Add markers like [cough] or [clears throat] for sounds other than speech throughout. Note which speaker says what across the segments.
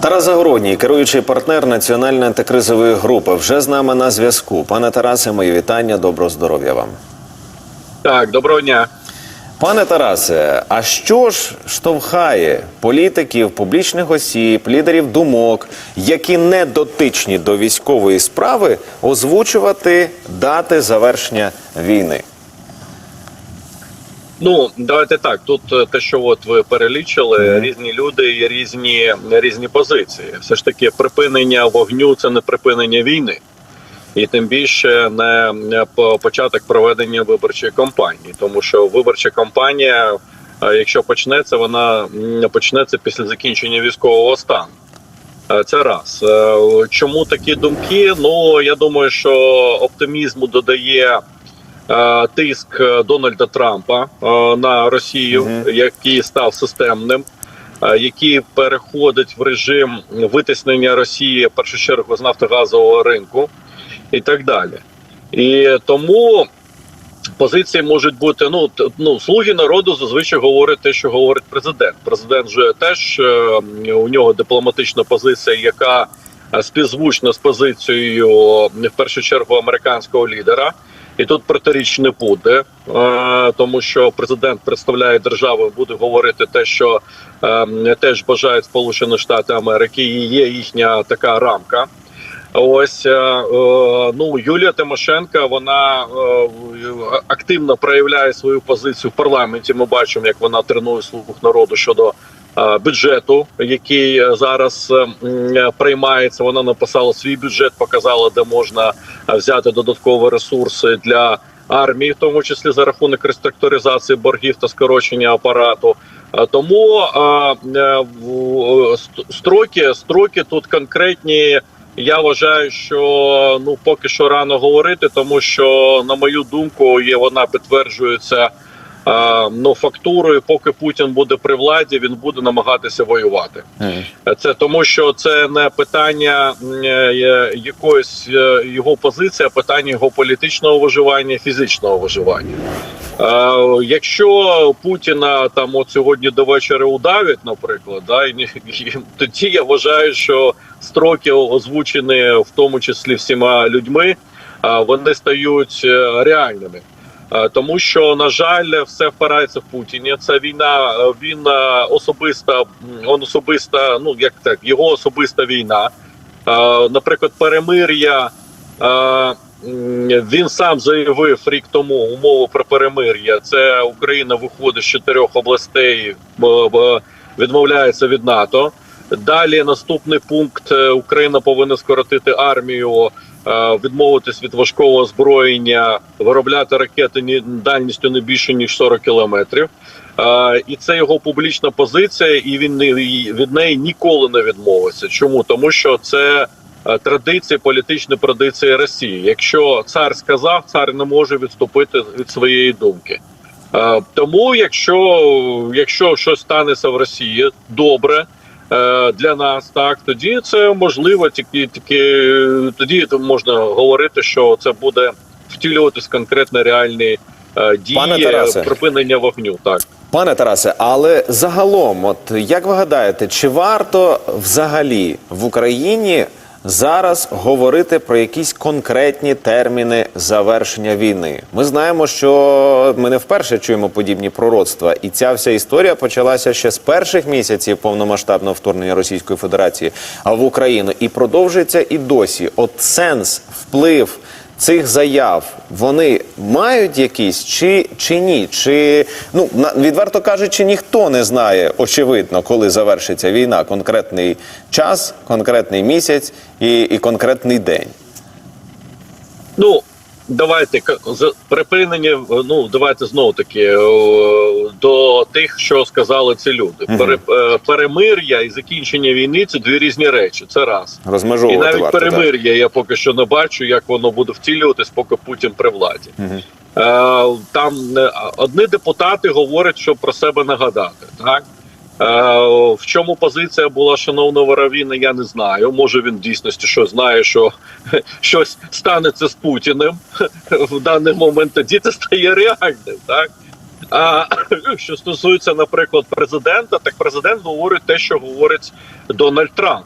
Speaker 1: Тарас Загородній, керуючий партнер національної антикризової групи, вже з нами на зв'язку. Пане Тарасе, мої вітання, доброго здоров'я вам.
Speaker 2: Так, доброго дня.
Speaker 1: Пане Тарасе, а що ж штовхає політиків, публічних осіб, лідерів думок, які не дотичні до військової справи, озвучувати дати завершення війни?
Speaker 2: Ну давайте так. Тут е, те, що от ви перелічили, різні люди і різні різні позиції. Все ж таки, припинення вогню це не припинення війни, і тим більше не початок проведення виборчої кампанії, тому що виборча кампанія, е, якщо почнеться, вона почнеться після закінчення військового стану. Е, Це раз. Чому такі думки? Ну я думаю, що оптимізму додає тиск е, Дональда Трампа е, на Росію,
Speaker 1: Мгм.
Speaker 2: який став системним, е, який переходить в режим витиснення Росії в першу чергу з нафтогазового ринку і так далі. І тому. Позиції можуть бути ну ну слуги народу зазвичай говорять те, що говорить президент. Президент же теж е, у нього дипломатична позиція, яка е, співзвучна з позицією в першу чергу американського лідера. І тут протиріч не буде, е, тому що президент представляє державу, буде говорити те, що е, теж бажають Сполучені Штати Америки, і є їхня така рамка. Ось е, е, ну Юлія Тимошенка вона активно проявляє свою позицію в парламенті. Ми бачимо, як вона тренує слух народу щодо бюджету, який е, зараз е, е, приймається. Вона написала свій бюджет, показала, де можна е, взяти додаткові ресурси для армії, в тому числі за рахунок реструктуризації боргів та скорочення апарату. Е, Тому е, е, строки, строки тут конкретні. Я вважаю, що ну поки що рано говорити, тому що на мою думку, є вона підтверджується е, ну фактурою. Поки Путін буде при владі, він буде намагатися воювати. Це тому, що це не питання е, якоїсь е, його позиції, а питання його політичного виживання, фізичного виживання. Е, якщо Путіна там от сьогодні до вечора удавять, наприклад, да, і, і тоді я вважаю, що строки озвучені в тому числі всіма людьми, е, вони стають е, реальними. Е, Тому що на жаль, все впирається в Путіні. Це війна. е, Він е, особиста, он особиста, ну як так, його особиста війна. Наприклад, перемир'я. Він сам заявив рік тому умову про перемир'я. Це Україна виходить з чотирьох областей, відмовляється від НАТО. Далі наступний пункт: Україна повинна скоротити армію, відмовитись від важкого озброєння, виробляти ракети ні- дальністю не більше ніж 40 кілометрів. Е, І це його публічна позиція, і він від неї ніколи не відмовиться. Чому тому, що це е, традиції, політичні традиції Росії. Якщо цар сказав, цар не може відступити від своєї думки. Е, Тому, якщо, якщо щось станеться в Росії, добре. Е, Для нас так тоді це можливо, тільки тільки тоді можна говорити, що це буде втілюватись конкретно реальні е, дії
Speaker 1: Пане Тарасе.
Speaker 2: припинення вогню. Так
Speaker 1: Пане Тарасе, але загалом, от як ви гадаєте, чи варто взагалі в Україні зараз говорити про якісь конкретні терміни завершення війни? Ми знаємо, що ми не вперше чуємо подібні пророцтва, і ця вся історія почалася ще з перших місяців повномасштабного вторгнення Російської Федерації в Україну і продовжується і досі. От сенс, вплив цих заяв вони мають якісь чи, чи ні? Чи ну відверто кажучи, ніхто не знає очевидно, коли завершиться війна, конкретний час, конкретний місяць і, і конкретний день.
Speaker 2: Ну давайте припинення. е, Ну давайте знову таки е, до тих, що сказали ці люди. Пере, е, перемир'я і закінчення війни це дві різні речі. Це раз. І навіть
Speaker 1: варто. так.
Speaker 2: перемир'я я поки що не бачу, як воно буде втілюватись, поки Путін при владі. Е, Там одні депутати говорять, щоб про себе нагадати. Так в чому позиція була шановного Равіна, я не знаю. Може він в дійсності що знає, що [laughs] щось станеться з Путіним [laughs] в даний момент. Тоді це стає реальним. Так А [clears throat] що стосується, наприклад, президента, так президент говорить те, що говорить Дональд Трамп.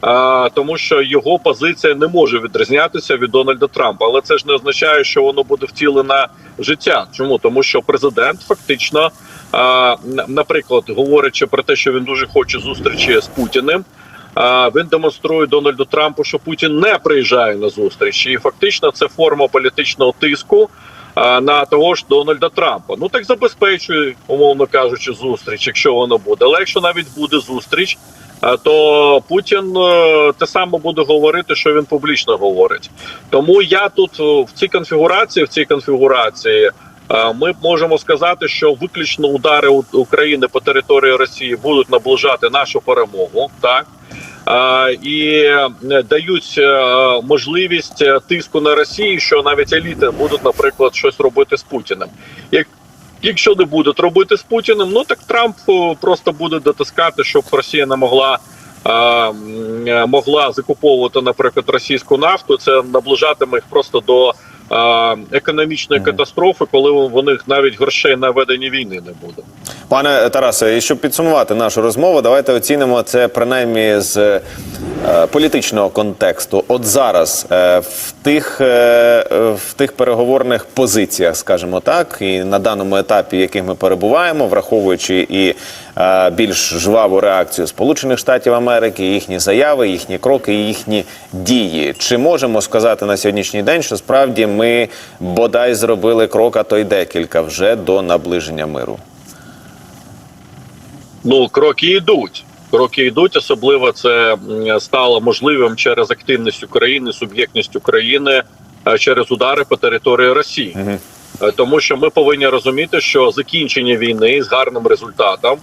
Speaker 2: А, тому що його позиція не може відрізнятися від Дональда Трампа, але це ж не означає, що воно буде втілене в життя. Чому тому, що президент фактично, наприклад, говорячи про те, що він дуже хоче зустрічі з Путіним. Він демонструє Дональду Трампу, що Путін не приїжджає на зустріч, і фактично це форма політичного тиску на того ж Дональда Трампа. Ну так забезпечує, умовно кажучи, зустріч, якщо воно буде. Але якщо навіть буде зустріч, то Путін е, те саме буде говорити, що він публічно говорить. Тому я тут е, в цій конфігурації, в цій конфігурації. е, Ми можемо сказати, що виключно удари України по території Росії будуть наближати нашу перемогу, так і е, дають е, можливість е, тиску на Росію, що навіть еліти будуть, наприклад, щось робити з Путіним. Якщо не будуть робити з Путіним, ну так Трамп просто буде дотискати, щоб Росія не могла. е, Могла закуповувати, наприклад, російську нафту, це наближатиме їх просто до е, економічної катастрофи, коли у них навіть грошей на ведення війни не буде.
Speaker 1: Пане Тарасе, і щоб підсумувати нашу розмову, давайте оцінимо це принаймні з політичного контексту. От зараз е, в тих, е, е, в тих переговорних позиціях, скажімо так, і на даному етапі, яких ми перебуваємо, враховуючи і е, більш жваву реакцію Сполучених Штатів Америки, їхні заяви, їхні кроки, їхні дії. Чи можемо сказати на сьогоднішній день, що справді ми бодай зробили крок, а то й декілька вже до наближення миру?
Speaker 2: Ну, кроки йдуть. Кроки йдуть, особливо це стало можливим через активність України, суб'єктність України е, через удари по території Росії. Е, Тому що ми повинні розуміти, що закінчення війни з гарним результатом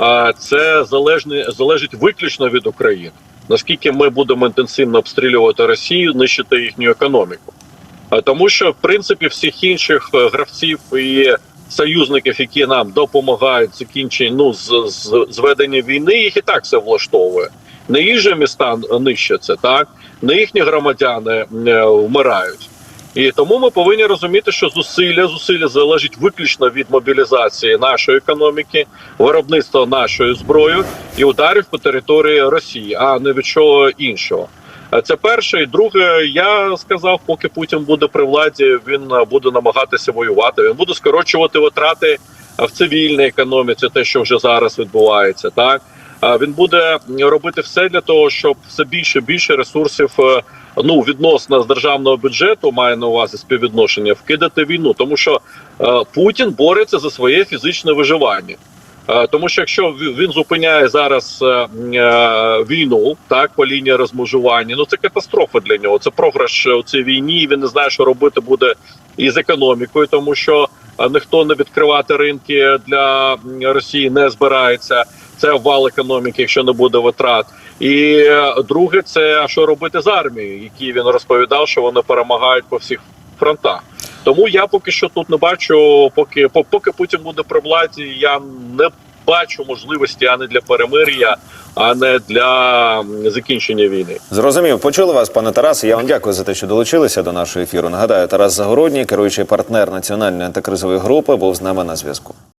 Speaker 2: е, це залежне залежить виключно від України. Наскільки ми будемо інтенсивно обстрілювати Росію, нищити їхню економіку. Тому що в принципі всіх інших гравців і союзників, які нам допомагають закінченню ну, з, з, з ведення війни, їх і так все влаштовує. Не їх же міста нищаться, так не їхні громадяни е, вмирають. І тому ми повинні розуміти, що зусилля зусилля залежить виключно від мобілізації нашої економіки, виробництва нашої зброї і ударів по території Росії, а не від чого іншого. Е, Це перше, і друге, я сказав, поки Путін буде при владі, він е, буде намагатися воювати. Він буде скорочувати витрати е, в цивільній економіці, те, що вже зараз відбувається. Так він буде робити все для того, щоб все більше більше ресурсів. Ну, відносно з державного бюджету має на увазі співвідношення вкидати війну, тому що Путін бореться за своє фізичне виживання. Е, Тому що якщо він зупиняє зараз е, е, війну, так по лінії розмежування, ну це катастрофа для нього. Це програш у цій війні. Він не знає, що робити буде із економікою, тому що ніхто не відкривати ринки для Росії не збирається. Це вал економіки, якщо не буде витрат. І друге, це що робити з армією, які він розповідав, що вони перемагають по всіх фронтах. Тому я поки що тут не бачу, поки по- поки Путін буде при владі, я не бачу можливості а не для перемир'я, а не для закінчення війни.
Speaker 1: Зрозумів, почули вас, пане Тарасе. Я вам дякую за те, що долучилися до нашого ефіру. Нагадаю, Тарас Загородній, керуючий партнер національної антикризової групи, був з нами на зв'язку.